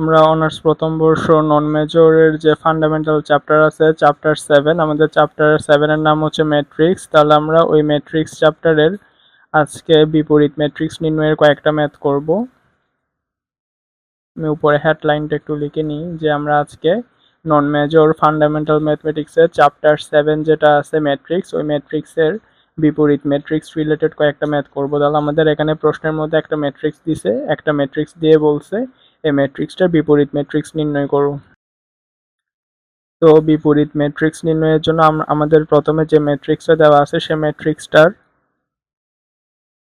আমরা অনার্স প্রথম বর্ষ নন মেজরের যে ফান্ডামেন্টাল চ্যাপ্টার আছে চ্যাপ্টার সেভেন আমাদের চ্যাপ্টার সেভেনের নাম হচ্ছে ম্যাট্রিক্স তাহলে আমরা ওই ম্যাট্রিক্স চ্যাপ্টারের আজকে বিপরীত ম্যাট্রিক্স নির্ণয়ের কয়েকটা ম্যাথ করব। আমি উপরে হেডলাইনটা একটু লিখে নিই যে আমরা আজকে নন মেজর ফান্ডামেন্টাল ম্যাথমেটিক্সের চ্যাপ্টার সেভেন যেটা আছে ম্যাট্রিক্স ওই ম্যাট্রিক্সের বিপরীত ম্যাট্রিক্স রিলেটেড কয়েকটা ম্যাথ করব। তাহলে আমাদের এখানে প্রশ্নের মধ্যে একটা ম্যাট্রিক্স দিছে, একটা ম্যাট্রিক্স দিয়ে বলছে এই ম্যাট্রিক্সটার বিপরীত ম্যাট্রিক্স নির্ণয় করো। তো বিপরীত ম্যাট্রিক্স নির্ণয়ের জন্য আমাদের প্রথমে যে ম্যাট্রিক্সটা দেওয়া আছে, সে ম্যাট্রিক্সটার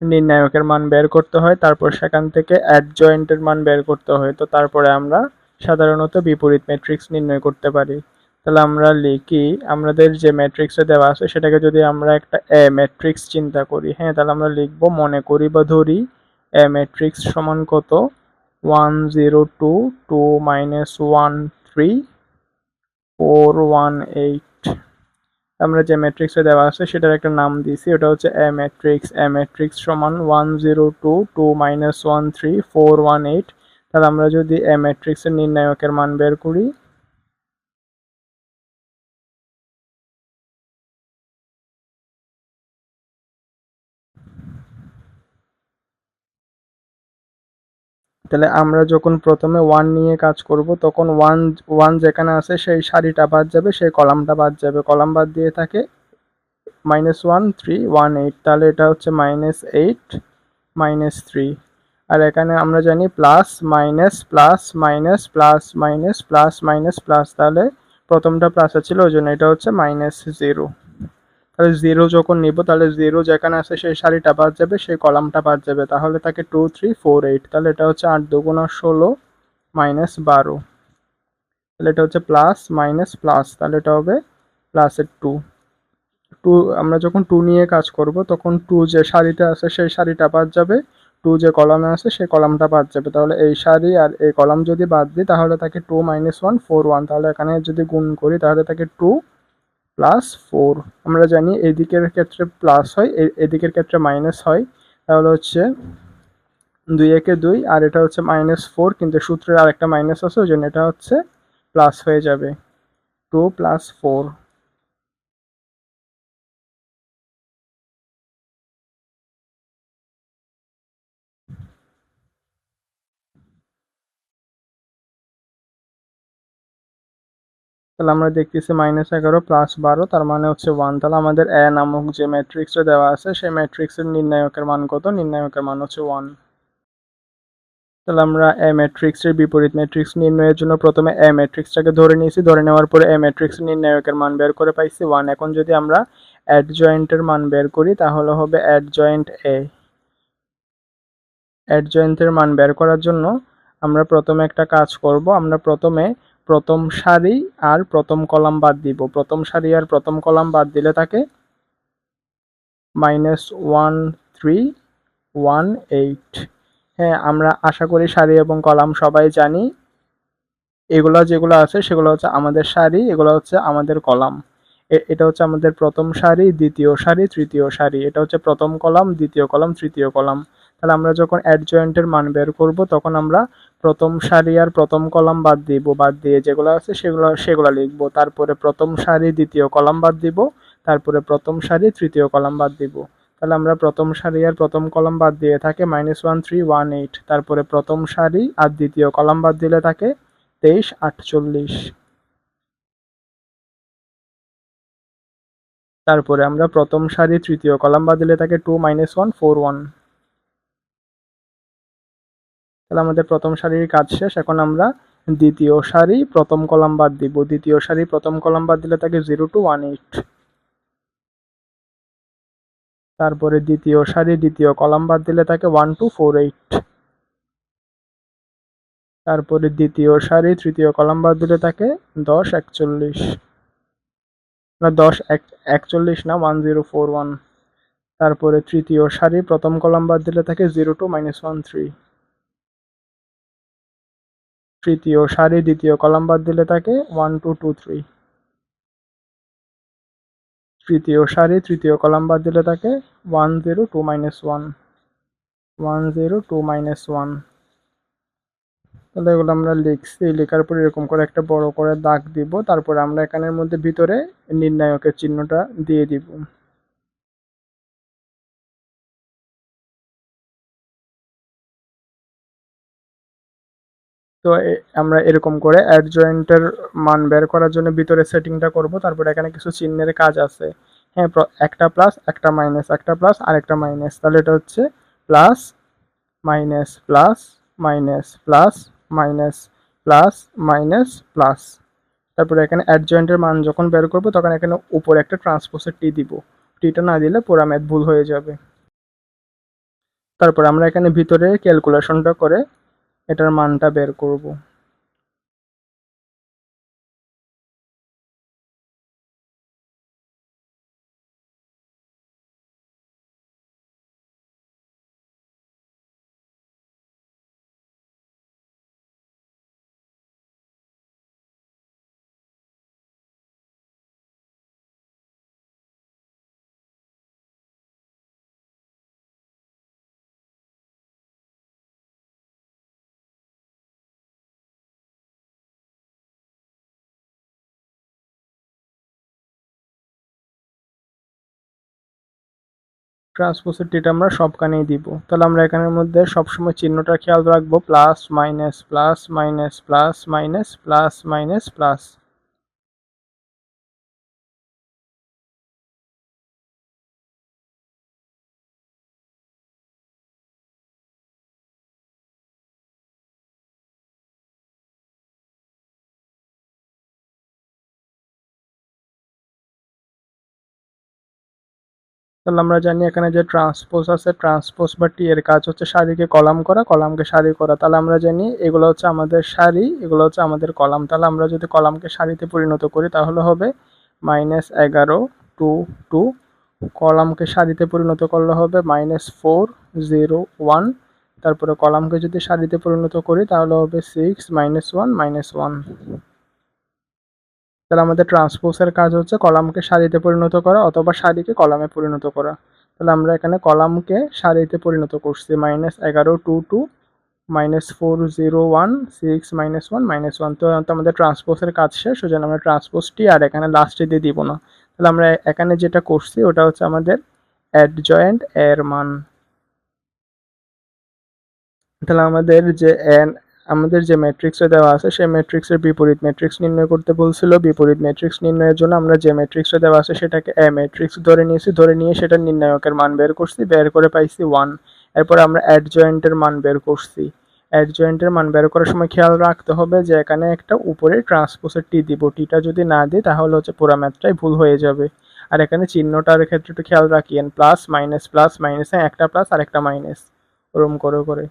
নির্ণায়কের মান বের করতে হয়, তারপর সেখান থেকে অ্যাডজয়েন্টের মান বের করতে হয়। তো তারপরে আমরা সাধারণত বিপরীত ম্যাট্রিক্স নির্ণয় করতে পারি। তাহলে আমরা লিখি, আমাদের যে ম্যাট্রিক্সে দেওয়া আছে, সেটাকে যদি আমরা একটা এ ম্যাট্রিক্স চিন্তা করি হ্যাঁ তাহলে আমরা লিখব, মনে করি বা ধরি, এ ম্যাট্রিক্স সমান কত? One zero two two minus one three four one eight আমরা যে ম্যাট্রিক্সে দেওয়া আছে, সেটার একটা নাম দিয়েছি। ওটা হচ্ছে এ ম্যাট্রিক্স এ ম্যাট্রিক্স সমান one zero two two minus one three four one eight তাহলে আমরা যদি এ ম্যাট্রিক্সের নির্ণায়কের মান বের করি তাহলে আমরা যখন প্রথমে ওয়ান নিয়ে কাজ করব, তখন ওয়ান ওয়ান যেখানে আছে সেই সারিটা বাদ যাবে, সেই কলামটা বাদ যাবে। কলাম বাদ দিয়ে থাকে minus one three one eight তাহলে এটা হচ্ছে মাইনাস এইট মাইনাস থ্রি আর এখানে আমরা জানি plus minus plus minus plus minus plus minus plus তাহলে প্রথমটা প্লাস ছিল, ওই জন্য এটা হচ্ছে মাইনাস জিরো তাহলে জিরো যখন নিব, তাহলে জিরো যেখানে আছে সেই সারিটা বাদ যাবে, সেই কলামটা বাদ যাবে। তাহলে তাকে টু থ্রি ফোর এইট তাহলে এটা হচ্ছে আট দুগুণা ষোলো মাইনাস বারো। তাহলে এটা হচ্ছে প্লাস মাইনাস প্লাস তাহলে এটা হবে প্লাসের টু টু আমরা যখন টু নিয়ে কাজ করব, তখন টু যে শাড়িটা আছে সেই শাড়িটা বাদ যাবে টু যে কলামে আছে সেই কলামটা বাদ যাবে। তাহলে এই শাড়ি আর এই কলাম যদি বাদ দিই, তাহলে তাকে two minus one four one তাহলে এখানে যদি গুণ করি, তাহলে তাকে টু প্লাস ফোর আমরা জানি এদিকের ক্ষেত্রে প্লাস হয় এদিকের ক্ষেত্রে মাইনাস হয়। তাহলে হচ্ছে দুই একে দুই, আর এটা হচ্ছে মাইনাস ফোর কিন্তু সূত্রের আরেকটা মাইনাস আছে, ওই জন্য এটা হচ্ছে প্লাস হয়ে যাবে। টু প্লাস ফোর তাহলে আমরা দেখতেছি মাইনাস এগারো প্লাস বারো, তার মানে হচ্ছে ওয়ান তাহলে আমাদের এ নামক যে ম্যাট্রিক্সটা দেওয়া আছে, সেই ম্যাট্রিক্সের নির্ণায়কের মান কত? নির্ণায়কের মান হচ্ছে ওয়ান তাহলে আমরা এ ম্যাট্রিক্সের বিপরীত ম্যাট্রিক্স নির্ণয়ের জন্য প্রথমে এ ম্যাট্রিক্সটাকে ধরে নিয়েছি, ধরে নেওয়ার পরে এ ম্যাট্রিক্স নির্ণায়কের মান বের করে পাইছি ওয়ান এখন যদি আমরা অ্যাড জয়েন্টের মান বের করি, তাহলে হবে অ্যাড জয়েন্ট এ অ্যাড জয়েন্টের মান বের করার জন্য আমরা প্রথমে একটা কাজ করব, আমরা প্রথমে প্রথম সারি আর প্রথম কলাম বাদ দিব। প্রথম সারি আর প্রথম কলাম বাদ দিলে থাকে minus one three one eight হ্যাঁ আমরা আশা করি সারি এবং কলাম সবাই জানি। এগুলো যেগুলো আছে, সেগুলো হচ্ছে আমাদের সারি, এগুলো হচ্ছে আমাদের কলাম। এটা হচ্ছে আমাদের প্রথম সারি, দ্বিতীয় সারি, তৃতীয় সারি। এটা হচ্ছে প্রথম কলাম, দ্বিতীয় কলাম, তৃতীয় কলাম। তাহলে আমরা যখন অ্যাডজয়েন্টের মান বের করব, তখন আমরা প্রথম সারি আর প্রথম কলাম বাদ দিব। বাদ দিয়ে যেগুলো আছে সেগুলো সেগুলো লিখব। তারপরে প্রথম সারি, দ্বিতীয় কলাম বাদ দিব। তারপরে প্রথম সারি, তৃতীয় কলাম বাদ দিব। তাহলে আমরা প্রথম সারি আর প্রথম কলাম বাদ দিয়ে থাকে minus one three one eight তারপরে প্রথম সারি আর দ্বিতীয় কলাম বাদ দিলে থাকে তেইশ আটচল্লিশ। তারপরে আমরা প্রথম সারি তৃতীয় কলাম বাদ দিলে থাকে two minus one four one তাহলে আমাদের প্রথম সারির কাজ শেষ, এখন আমরা দ্বিতীয় সারি প্রথম কলাম বাদ দিব। দ্বিতীয় সারি প্রথম কলাম বাদ দিলে থাকে জিরো টু ওয়ান এইট তারপরে দ্বিতীয় সারি দ্বিতীয় কলাম বাদ দিলে থাকে ওয়ান টু ফোর এইট তারপরে দ্বিতীয় সারি তৃতীয় কলাম বাদ দিলে থাকে দশ একচল্লিশ। না, দশ একচল্লিশ না ওয়ান জিরো ফোর ওয়ান তারপরে তৃতীয় সারি, প্রথম কলাম বাদ দিলে থাকে zero two minus one three তৃতীয় সারি, দ্বিতীয় কলাম বাদ দিলে থাকে ওয়ান টু টু থ্রি তৃতীয় সারি, তৃতীয় কলাম বাদ দিলে থাকে one zero two minus one one zero two minus one তাহলে এগুলো আমরা লিখছি। লেখার পর এরকম করে একটা বড় করে দাগ দিব। তারপর আমরা এখানের মধ্যে ভিতরে নির্ণায়কের চিহ্নটা দিয়ে দিব। তো আমরা এরকম করে অ্যাডজয়েন্টের মান বের করার জন্য ভিতরে সেটিংটা করব। তারপর এখানে কিছু চিহ্নের কাজ আছে। হ্যাঁ একটা প্লাস, একটা মাইনাস, একটা প্লাস আর একটা মাইনাস। তাহলে এটা হচ্ছে plus, minus plus minus, plus minus plus minus plus তারপরে এখানে অ্যাডজয়েন্টের মান যখন বের করব, তখন এখানে উপরে একটা ট্রান্সপোসের টি দিব। টিটা না দিলে পুরা ম্যাথ ভুল হয়ে যাবে। তারপর আমরা এখানে ভিতরে ক্যালকুলেশনটা করে এটার মানটা বের করব। ট্রান্সপোজের ডেটা আমরা সবখানেই দিব। তাহলে আমরা এখানের মধ্যে সবসময় চিহ্নটা খেয়াল রাখব plus minus plus minus plus minus plus minus plus তাহলে আমরা জানি এখানে যে ট্রান্সপোজ আছে ট্রান্সপোজ বা টি এর কাজ হচ্ছে সারিকে কলাম করা, কলামকে সারি করা। তাহলে আমরা জানি এগুলো হচ্ছে আমাদের সারি এগুলো হচ্ছে আমাদের কলাম। তাহলে আমরা যদি কলামকে সারিতে পরিণত করি, তাহলে হবে মাইনাস এগারো টু টু কলামকে সারিতে পরিণত করলে হবে মাইনাস ফোর জিরো ওয়ান তারপরে কলামকে যদি সারিতে পরিণত করি, তাহলে হবে six minus one minus one তাহলে আমাদের ট্রান্সপোজের কাজ হচ্ছে কলামকে সারিতে পরিণত করা অথবা সারিকে কলামে পরিণত করা। তাহলে আমরা এখানে কলামকে সারিতে পরিণত করছি। মাইনাস এগারো two two minus four zero one six minus one minus one তো আমাদের ট্রান্সপোজের কাজ শেষ, ওই জন্য আমরা ট্রান্সপোজটি আর এখানে লাস্টে দিয়ে দিব না। তাহলে আমরা এখানে যেটা করছি, ওটা হচ্ছে আমাদের অ্যাডজয়েন্ট এর মান। তাহলে আমাদের যে এন আমাদের যে ম্যাট্রিক্সে দেওয়া আছে, সেই ম্যাট্রিক্সের বিপরীত ম্যাট্রিক্স নির্ণয় করতে বলছিল। বিপরীত ম্যাট্রিক্স নির্ণয়ের জন্য আমরা যে ম্যাট্রিক্সে দেওয়া আছে, সেটাকে এ ম্যাট্রিক্স ধরে নিয়েছি। ধরে নিয়ে সেটা নির্ণায়কের মান বের করছি, বের করে পাইছি ওয়ান এরপর আমরা অ্যাডজয়েন্টের মান বের করছি। অ্যাডজয়েন্টের মান বের করার সময় খেয়াল রাখতে হবে যে, এখানে একটা উপরে ট্রান্সপোসের টি দিব। টিটা যদি না দিই, তাহলে হচ্ছে পুরো ম্যাথটাই ভুল হয়ে যাবে। আর এখানে চিহ্নটার ক্ষেত্রে একটু খেয়াল রাখিয়েন প্লাস মাইনাস প্লাস মাইনাস একটা প্লাস আর একটা মাইনাস ওরম করে করে।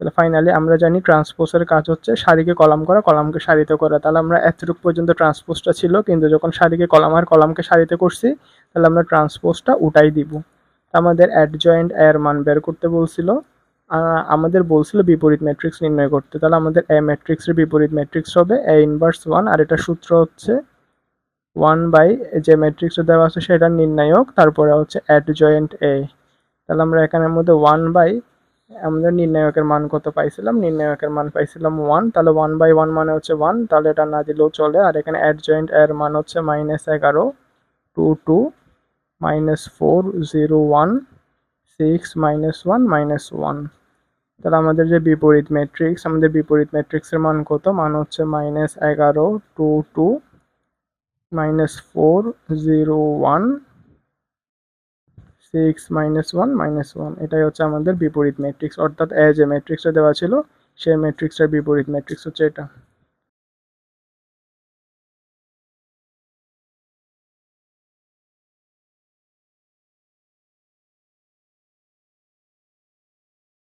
তাহলে ফাইনালি আমরা জানি ট্রান্সপোজের কাজ হচ্ছে সারিকে কলাম করা, কলামকে সারিতে করা। তাহলে আমরা এতটুকু পর্যন্ত ট্রান্সপোজটা ছিল, কিন্তু যখন সারিকে কলাম আর কলামকে সারিতে করছি, তাহলে আমরা ট্রান্সপোজটা উঠাই দিব। আমাদের অ্যাডজয়েন্ট এর মান বের করতে বলছিল। আমাদের বলছিল বিপরীত ম্যাট্রিক্স নির্ণয় করতে। তাহলে আমাদের এ ম্যাট্রিক্সের বিপরীত ম্যাট্রিক্স হবে এ ইনভার্স ওয়ান আর এটা সূত্র হচ্ছে ওয়ান বাই যে ম্যাট্রিক্সটা দেওয়া আছে সেটার নির্ণায়ক, তারপরে হচ্ছে অ্যাডজয়েন্ট এ তাহলে আমরা এখানের মধ্যে ওয়ান বাই আমাদের নির্ণায়কের মান কত পাইছিলাম? নির্ণায়কের মান পাইছিলাম ওয়ান তাহলে ওয়ান বাই ওয়ান মানে হচ্ছে ওয়ান তাহলে এটা না দিলেও চলে। আর এখানে অ্যাডজয়েন্ট এর মান হচ্ছে মাইনাস এগারো two two minus four zero one six minus one minus one তাহলে আমাদের যে বিপরীত ম্যাট্রিক্স আমাদের বিপরীত ম্যাট্রিক্সের মান কত? মান হচ্ছে মাইনাস এগারো two two minus four zero one six minus one minus one এটাই হচ্ছে আমাদের বিপরীত ম্যাট্রিক্স অর্থাৎ এ যে ম্যাট্রিক্সটা দেওয়া ছিল, সেই ম্যাট্রিক্সটার বিপরীত ম্যাট্রিক্স হচ্ছে এটা।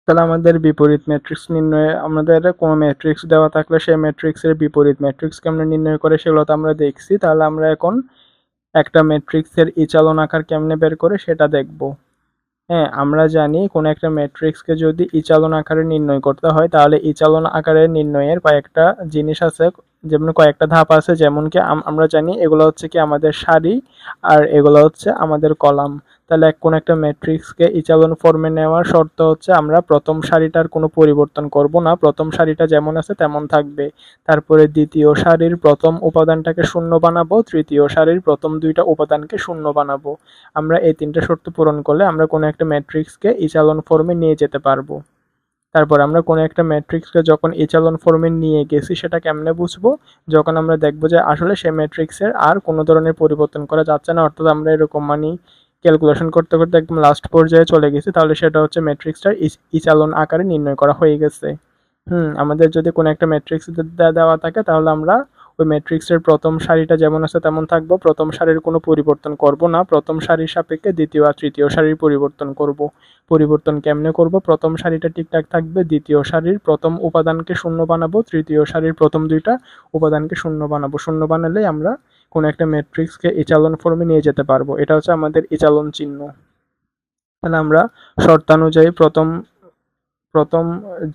তাহলে আমাদের বিপরীত ম্যাট্রিক্স নির্ণয়ে, আমাদের কোনো ম্যাট্রিক্স দেওয়া থাকলে সেই ম্যাট্রিক্সের বিপরীত ম্যাট্রিক্সকে আমরা নির্ণয় করে সেগুলো তো আমরা দেখছি, তাহলে আমরা এখন একটা ম্যাট্রিক্সের ইচালন আকার কেমনে বের করে সেটা দেখব। হ্যাঁ আমরা জানি কোন একটা ম্যাট্রিক্সকে যদি ইচালন আকারে নির্ণয় করতে হয়, তাহলে ইচালন আকারে নির্ণয়ের কয়েকটা জিনিস আছে যেমন কয়েকটা ধাপ আছে যেমন কি আম- আমরা জানি এগুলো হচ্ছে কি আমাদের সারি আর এগুলো হচ্ছে আমাদের কলাম। তাহলে কোন একটা ম্যাট্রিক্সকে ইচালন ফর্মে নেওয়ার শর্ত হচ্ছে আমরা প্রথম সারিটার কোনো পরিবর্তন করব না, প্রথম সারিটা যেমন আছে তেমন থাকবে। তারপরে দ্বিতীয় সারির প্রথম উপাদানটাকে শূন্য বানাবো, তৃতীয় সারির প্রথম দুইটা উপাদানকে শূন্য বানাবো। আমরা এই তিনটা শর্ত পূরণ করলে আমরা কোনো একটা ম্যাট্রিক্সকে ইচালন ফর্মে নিয়ে যেতে পারব। তারপর আমরা কোনো একটা ম্যাট্রিক্সকে যখন এচালন ফর্মে নিয়ে গেছি, সেটা কেমনে বুঝব? যখন আমরা দেখব যে আসলে সে ম্যাট্রিক্সের আর কোনো ধরনের পরিবর্তন করা যাচ্ছে না, অর্থাৎ আমরা এরকম মানে ক্যালকুলেশন করতে করতে একদম লাস্ট পর্যায়ে চলে গেছি, তাহলে সেটা হচ্ছে ম্যাট্রিক্সটার ইচালন আকারে নির্ণয় করা হয়ে গেছে। হুম, আমাদের যদি কোনো একটা ম্যাট্রিক্স দেওয়া থাকে, তাহলে আমরা ওই ম্যাট্রিক্সের প্রথম সারিটা যেমন আছে তেমন থাকব। প্রথম সারির কোনো পরিবর্তন করব না। প্রথম সারির সাপেক্ষে দ্বিতীয় আর তৃতীয় সারির পরিবর্তন করব। পরিবর্তন কেমনে করব? প্রথম সারিটা ঠিকঠাক থাকবে, দ্বিতীয় সারির প্রথম উপাদানকে শূন্য বানাবো, তৃতীয় সারির প্রথম দুইটা উপাদানকে শূন্য বানাবো। শূন্য বানালেই আমরা কোনো একটা ম্যাট্রিক্সকে ইচালন ফর্মে নিয়ে যেতে পারব। এটা হচ্ছে আমাদের ইচালন চিহ্ন। তাহলে আমরা শর্তানুযায়ী প্রথম প্রথম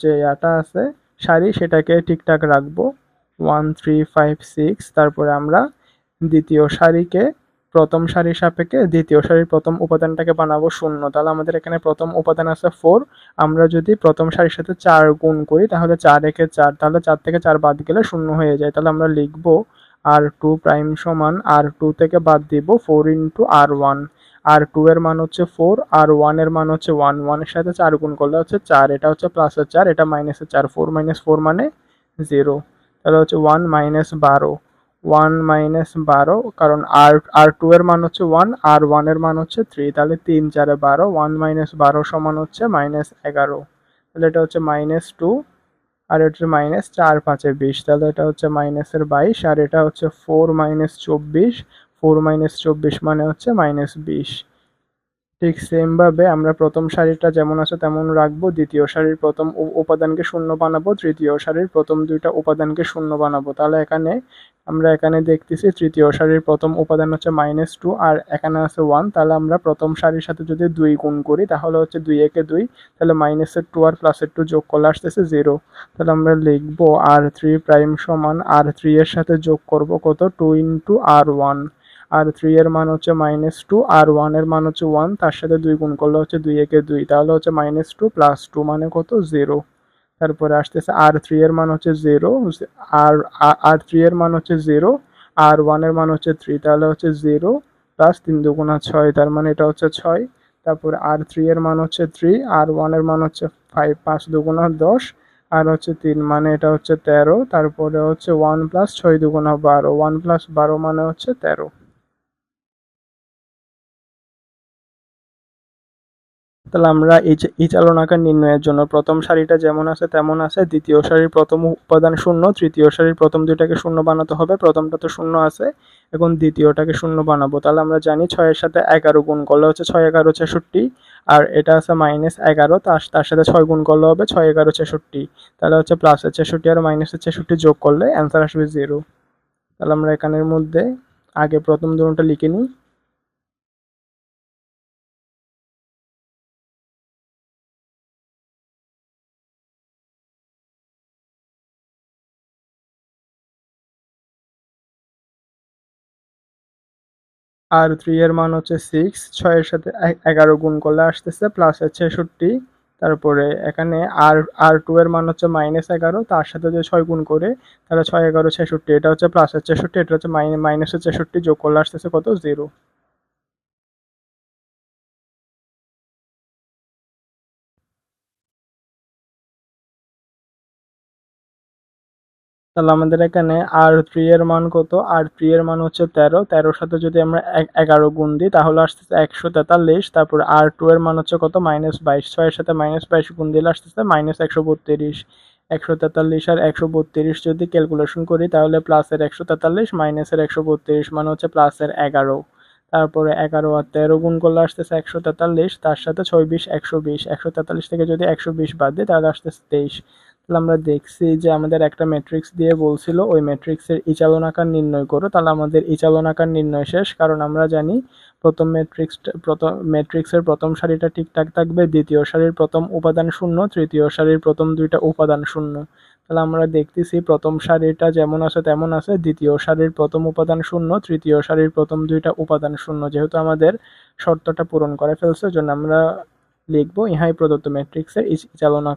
যে আটা আছে, সারি, সেটাকে ঠিকঠাক রাখব। ওয়ান থ্রি ফাইভ সিক্স তারপরে আমরা দ্বিতীয় সারিকে, প্রথম সারির সাপেক্ষে দ্বিতীয় সারির প্রথম উপাদানটাকে বানাবো শূন্য। তাহলে আমাদের এখানে প্রথম উপাদান আছে ফোর আমরা যদি প্রথম সারির সাথে চার গুণ করি, তাহলে চার একে চার, তাহলে চার থেকে চার বাদ গেলে শূন্য হয়ে যায়। তাহলে আমরা লিখব আর টু প্রাইম সমান আর টু থেকে বাদ দিব ফোর ইন্টু আর ওয়ান আর টু এর মান হচ্ছে ফোর আর ওয়ানের মান হচ্ছে ওয়ান ওয়ানের সাথে চার গুণ করলে হচ্ছে চার, এটা হচ্ছে প্লাসের চার, এটা মাইনাসের চার। ফোর মাইনাস ফোর মানে জিরো তাহলে হচ্ছে ওয়ান মাইনাস বারো। ওয়ান মাইনাস বারো, কারণ আর আর টু এর মান হচ্ছে ওয়ান আর ওয়ানের মান হচ্ছে থ্রি তাহলে তিন চারে বারো ওয়ান মাইনাস বারো সমান হচ্ছে মাইনাস এগারো। তাহলে এটা হচ্ছে মাইনাস টু আর এটা হচ্ছে মাইনাস চার পাঁচে বিশ, তাহলে এটা হচ্ছে মাইনাসের বাইশ, আর এটা হচ্ছে ফোর মাইনাস চব্বিশ ফোর মাইনাস চব্বিশ মানে হচ্ছে মাইনাস বিশ। ঠিক সেমভাবে আমরা প্রথম সারিটা যেমন আছে তেমন রাখব, দ্বিতীয় সারির প্রথম উপাদানকে শূন্য বানাবো, তৃতীয় সারির প্রথম দুইটা উপাদানকে শূন্য বানাবো। তাহলে এখানে আমরা এখানে দেখতেছি তৃতীয় সারির প্রথম উপাদান হচ্ছে মাইনাস টু আর এখানে আছে ওয়ান তাহলে আমরা প্রথম সারির সাথে যদি দুই গুণ করি, তাহলে হচ্ছে দুই একে দুই। তাহলে মাইনাসের টু আর প্লাসের টু যোগ করলে আসতেছে জিরো তাহলে আমরা লিখব আর থ্রি প্রাইম সমান আর থ্রি এর সাথে যোগ করব কত? টু ইন্টু আর ওয়ান আর থ্রি এর মান হচ্ছে মাইনাস টু আর ওয়ানের মান হচ্ছে ওয়ান তার সাথে দুই গুণ করলে হচ্ছে দুই একে দুই, তাহলে হচ্ছে মাইনাস টু প্লাস টু মানে কত? জিরো তারপরে আসতেছে আর থ্রি এর মান হচ্ছে জিরো আর আর থ্রি এর মান হচ্ছে জিরো আর ওয়ানের মান হচ্ছে থ্রি তাহলে হচ্ছে জিরো প্লাস তিন দুগুণা ছয়, তার মানে এটা হচ্ছে ছয়। তারপরে আর থ্রি এর মান হচ্ছে থ্রি আর ওয়ানের মান হচ্ছে ফাইভ পাঁচ দুগুণা দশ, আর হচ্ছে তিন মানে এটা হচ্ছে তেরো, তারপরে হচ্ছে ওয়ান প্লাস ছয় দুগুণা বারো ওয়ান প্লাস বারো মানে হচ্ছে তেরো। তাহলে আমরা এই যে এই চালনাকার নির্ণয়ের জন্য প্রথম সারিটা যেমন আছে তেমন আছে, দ্বিতীয় সারির প্রথম উপাদান শূন্য, তৃতীয় সারির প্রথম দুইটাকে শূন্য বানাতে হবে, প্রথমটা তো শূন্য আছে, এখন দ্বিতীয়টাকে শূন্য বানাবো। তাহলে আমরা জানি ছয়ের সাথে এগারো গুণ করলে হচ্ছে ছয় এগারো ছেষট্টি, আর এটা আছে মাইনাস এগারো, তার তার সাথে ছয় গুণ করলে হবে ছয় এগারো ছেষট্টি। তাহলে হচ্ছে প্লাসের ছেষট্টি আর মাইনাসের ছেষট্টি যোগ করলে অ্যান্সার আসবে জিরো তাহলে আমরা এখানের মধ্যে আগে প্রথম দুটোটা লিখে নিই। আর থ্রি এর মান হচ্ছে সিক্স ছয়ের সাথে এগারো গুণ করলে আসতেছে প্লাস ছেষট্টি। তারপরে এখানে আর আর টু এর মান হচ্ছে মাইনাস এগারো, তার সাথে যে ছয় গুণ করে, তাহলে ছয়, এগারো, ছেষট্টি, এটা হচ্ছে প্লাসের ছেষট্টি, এটা হচ্ছে মাইনাসের ছেষট্টি, যোগ করলে আসতেছে কত? জিরো তাহলে আমাদের এখানে আর থ্রি এর মান কত? আর থ্রি এর মান হচ্ছে তেরো। তেরোর সাথে যদি আমরা এগারো গুণ দিই, তাহলে আসতেছে একশো তেতাল্লিশ। তারপরে আর টু এর মান হচ্ছে কত? মাইনাস বাইশ। ছয়ের সাথে মাইনাস বাইশ গুণ দিলে আসতেছে মাইনাস একশো বত্রিশ। একশো তেতাল্লিশ আর একশো বত্রিশ যদি ক্যালকুলেশন করি, তাহলে প্লাসের একশো তেতাল্লিশ মাইনাসের একশো বত্রিশ মানে হচ্ছে প্লাসের এগারো। তারপরে এগারো আর তেরো গুণ করলে আসতেছে একশো তেতাল্লিশ। তার সাথে ছয় বিশ, একশো বিশ। একশো তেতাল্লিশ থেকে যদি একশো বিশ বাদ দিই, তাহলে আসতেছে তেইশ। তাহলে আমরা দেখছি যে আমাদের একটা ম্যাট্রিক্স দিয়ে বলছিল, ওই ম্যাট্রিক্সের ইচালন আকার নির্ণয় করো। তাহলে আমাদের ইচালন আকার নির্ণয় শেষ, কারণ আমরা জানি প্রথম ম্যাট্রিক্স প্রথম ম্যাট্রিক্সের প্রথম সারিটা ঠিকঠাক থাকবে, দ্বিতীয় সারির প্রথম উপাদান শূন্য, তৃতীয় সারির প্রথম দুইটা উপাদান শূন্য। তাহলে আমরা দেখতেছি প্রথম সারিটা যেমন আছে তেমন আছে, দ্বিতীয় সারির প্রথম উপাদান শূন্য, তৃতীয় সারির প্রথম দুইটা উপাদান শূন্য, যেহেতু আমাদের শর্তটা পূরণ করে ফেলছে, জন্য আমরা লিখব ইহাই প্রদত্ত ম্যাট্রিক্সের চালনা